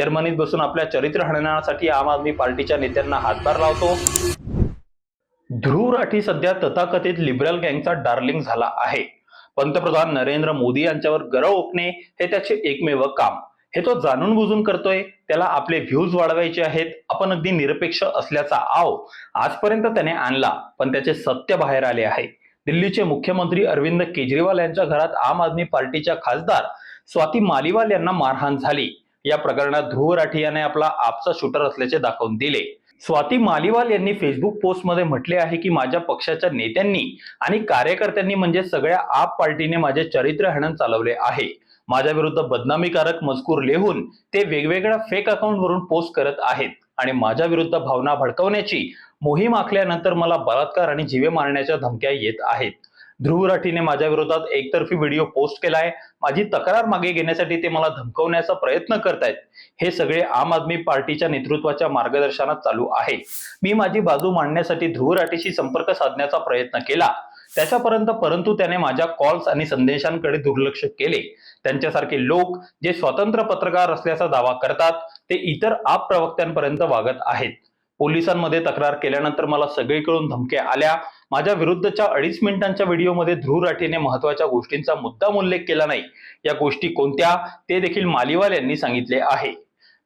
जर्मनीत बसून आपल्या चरित्र हणण्यासाठी आम आदमी पार्टीच्या नेत्यांना हातभार लावतो. ध्रुव राठी सध्या तथाकथित लिबरल गँगचा डार्लिंग झाला आहे. पंतप्रधान नरेंद्र मोदी यांच्यावर गरव ओकणे हे त्याचे एकमेव काम. हे तो जाणून बुजून करतोय त्याला आपले व्ह्यूज वाढवायचे आहेत आपण अगदी निरपेक्ष असल्याचा आव आजपर्यंत त्याने आणला पण त्याचे सत्य बाहेर आले आहे. दिल्लीचे मुख्यमंत्री अरविंद केजरीवाल यांच्या घरात आम आदमी पार्टीच्या खासदार स्वाती मालिवाल यांना मारहाण झाली. या प्रकरणात ध्रुव राठी याने आपला आपचा शूटर असल्याचे दाखवून दिले. स्वाती मालिवाल यांनी फेसबुक पोस्टमध्ये म्हटले आहे की माझ्या पक्षाच्या नेत्यांनी आणि कार्यकर्त्यांनी म्हणजे सगळ्या आप पार्टीने माझे चरित्र हनन चालवले आहे. माझ्या विरुद्ध बदनामीकारक मजकूर लिहून ते वेगवेगळ्या फेक अकाउंटवरून पोस्ट करत आहेत. आणि माझ्या विरुद्ध भावना भडकवण्याची मोहीम आखल्यानंतर मला बलात्कार आणि जीवे मारण्याच्या धमक्या येत आहेत. ध्रुव राठीने माझ्या विरोधात एकतर्फी व्हिडिओ पोस्ट केला आहे. माझी तक्रार मागे घेण्यासाठी ते मला धमकवण्याचा प्रयत्न करतायत. हे सगळे आम आदमी पार्टीच्या नेतृत्वाच्या मार्गदर्शनात चालू आहे. मी माझी बाजू मांडण्यासाठी ध्रुव राठीशी संपर्क साधण्याचा प्रयत्न केला. त्याच्यापर्यंत परंतु त्याने माझ्या कॉल्स आणि संदेशांकडे दुर्लक्ष केले. त्यांच्यासारखे लोक जे स्वतंत्र पत्रकार असल्याचा दावा करतात ते इतर आप प्रवक्त्यांपर्यंत वागत आहेत. पोलिसांमध्ये तक्रार केल्यानंतर मला सगळीकडून धमक्या आल्या. माझ्या विरुद्धच्या अडीच मिनिटांच्या व्हिडिओमध्ये ध्रुव राठीने महत्त्वाच्या गोष्टींचा मुद्दाम उल्लेख केला नाही. या गोष्टी कोणत्या? ते देखील मालिवाल यांनी सांगितले आहे.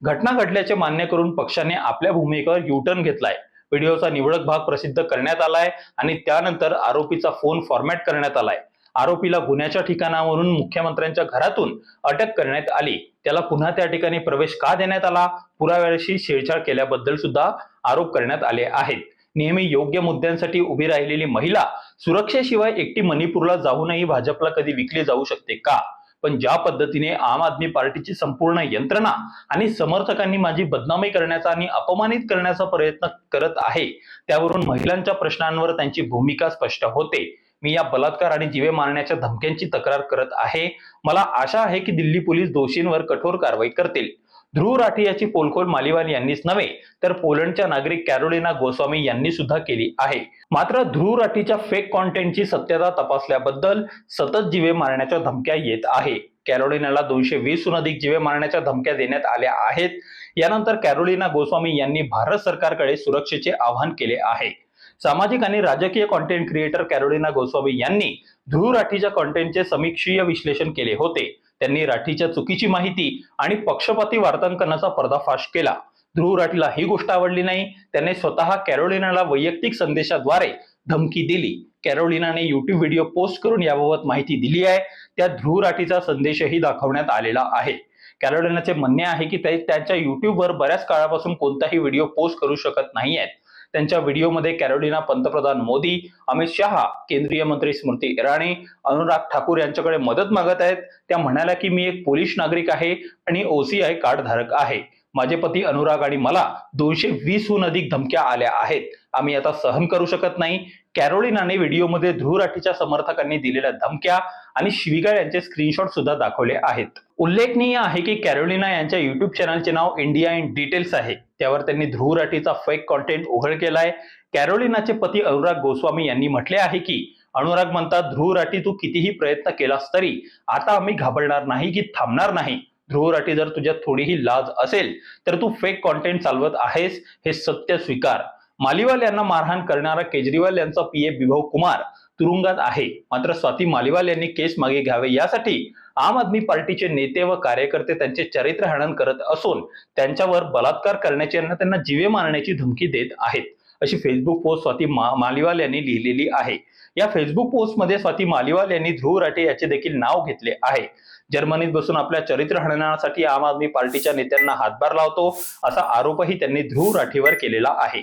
घटना घडल्याचे मान्य करून पक्षाने आपल्या भूमिकेवर युटर्न घेतलाय. व्हिडिओचा निवडक भाग प्रसिद्ध करण्यात आलाय आणि त्यानंतर आरोपीचा फोन फॉर्मॅट करण्यात आलाय. आरोपीला गुन्ह्याच्या ठिकाणावरून मुख्यमंत्र्यांच्या घरातून अटक करण्यात आली. त्याला पुन्हा त्या ठिकाणी प्रवेश का देण्यात आला? पुराव्याशी छेडछाड केल्याबद्दल सुद्धा आरोप करण्यात आले आहेत. नेहमी योग्य मुद्द्यांसाठी उभी राहिलेली महिला सुरक्षेशिवाय एकटी मणिपूरला जाऊनही भाजपला कधी विकली जाऊ शकते का? पण ज्या पद्धतीने आम आदमी पार्टीची संपूर्ण यंत्रणा आणि समर्थकांनी माझी बदनामी करण्याचा आणि अपमानित करण्याचा प्रयत्न करत आहे त्यावरून महिलांच्या प्रश्नांवर त्यांची भूमिका स्पष्ट होते. मी या बलात्कार आणि जीवे मारण्याच्या धमक्यांची तक्रार करत आहे. मला आशा आहे की दिल्ली पोलीस दोषींवर कठोर कारवाई करतील. ध्रुव राठी याची पोलखोल मालिवान यांनीच नव्हे तर पोलंडच्या नागरिक कॅरोलिना गोस्वामी यांनी सुद्धा केली आहे. मात्र ध्रुव राठीच्या फेक कॉन्टेंटची सत्यता तपासल्याबद्दल सतत जीवे मारण्याच्या धमक्या येत आहे. कॅरोलिनाला दोनशे वीसहून अधिक जीवे मारण्याच्या धमक्या देण्यात आल्या आहेत. यानंतर कॅरोलिना गोस्वामी यांनी भारत सरकारकडे सुरक्षेचे आवाहन केले आहे. सामाजिक आणि राजकीय कॉन्टेंट क्रिएटर कॅरोलिना गोस्वामी यांनी ध्रुव राठीच्या कॉन्टेंटचे समीक्षीय विश्लेषण केले होते. त्यांनी राठीच्या चुकीची माहिती आणि पक्षपाती वार्तांकनाचा पर्दाफाश केला. ध्रुव राठीला ही गोष्ट आवडली नाही. त्याने स्वतः कॅरोलिनाला वैयक्तिक संदेशाद्वारे धमकी दिली. कॅरोलिनाने युट्यूब व्हिडिओ पोस्ट करून याबाबत माहिती दिली आहे. त्या ध्रुव राठीचा संदेशही दाखवण्यात आलेला आहे. कॅरोलिनाचे म्हणणे आहे की ते त्यांच्या युट्यूबवर बऱ्याच काळापासून कोणताही व्हिडिओ पोस्ट करू शकत नाही आहेत त्यांच्या व्हिडिओमध्ये कॅरोलिना पंतप्रधान मोदी अमित शहा केंद्रीय मंत्री स्मृती इराणी अनुराग ठाकूर यांच्याकडे मदत मागत आहेत. त्या म्हणाल्या की मी एक पोलीस नागरिक आहे आणि ओसीआय कार्ड धारक आहे. माझे पती अनुराग आणि मला दोनशे वीसहून अधिक धमक्या आल्या आहेत. आम्ही आता सहन करू शकत नाही. कॅरोलिनाने व्हिडिओमध्ये ध्रुव राठीच्या समर्थकांनी दिलेल्या धमक्या आणि शिविगाळ यांचे स्क्रीनशॉट सुद्धा दाखवले आहेत. उल्लेखनीय आहे की कॅरोलिना यांच्या युट्यूब चॅनलचे नाव इंडिया इन डिटेल्स आहे. त्यावर त्यांनी ध्रुव राठीचा फेक कॉन्टेंट उघड केलाय. कॅरोलिनाचे पती अनुराग गोस्वामी यांनी म्हटले आहे की अनुराग म्हणतात ध्रुव राठी तू कितीही प्रयत्न केलास तरी आता आम्ही घाबरणार नाही की थांबणार नाही. ध्रुव राठी जर तुझ्यात थोडीही लाज असेल तर तू फेक कॉन्टेंट चालवत आहेस हे सत्य स्वीकार. मालिवाल यांना मारहाण करणारा केजरीवाल यांचा पीए विभव कुमार तुरुंगात आहे. मात्र स्वाती मालिवाल यांनी केस मागे घ्यावे यासाठी आम आदमी पार्टीचे नेते व कार्यकर्ते त्यांचे चरित्र हनन करत असून त्यांच्यावर बलात्कार करण्याची त्यांना जीवे मारण्याची धमकी देत आहेत. अशी फेसबुक पोस्ट स्वाती मा मालिवाल यांनी लिहिलेली आहे. या फेसबुक पोस्टमध्ये स्वाती मालिवाल यांनी ध्रुव राठे याचे देखील नाव घेतले आहे. जर्मनीत बसून आपल्या चरित्र हननासाठी आम आदमी पार्टीच्या नेत्यांना हातभार लावतो असा आरोपही त्यांनी ध्रुव राठीवर केलेला आहे.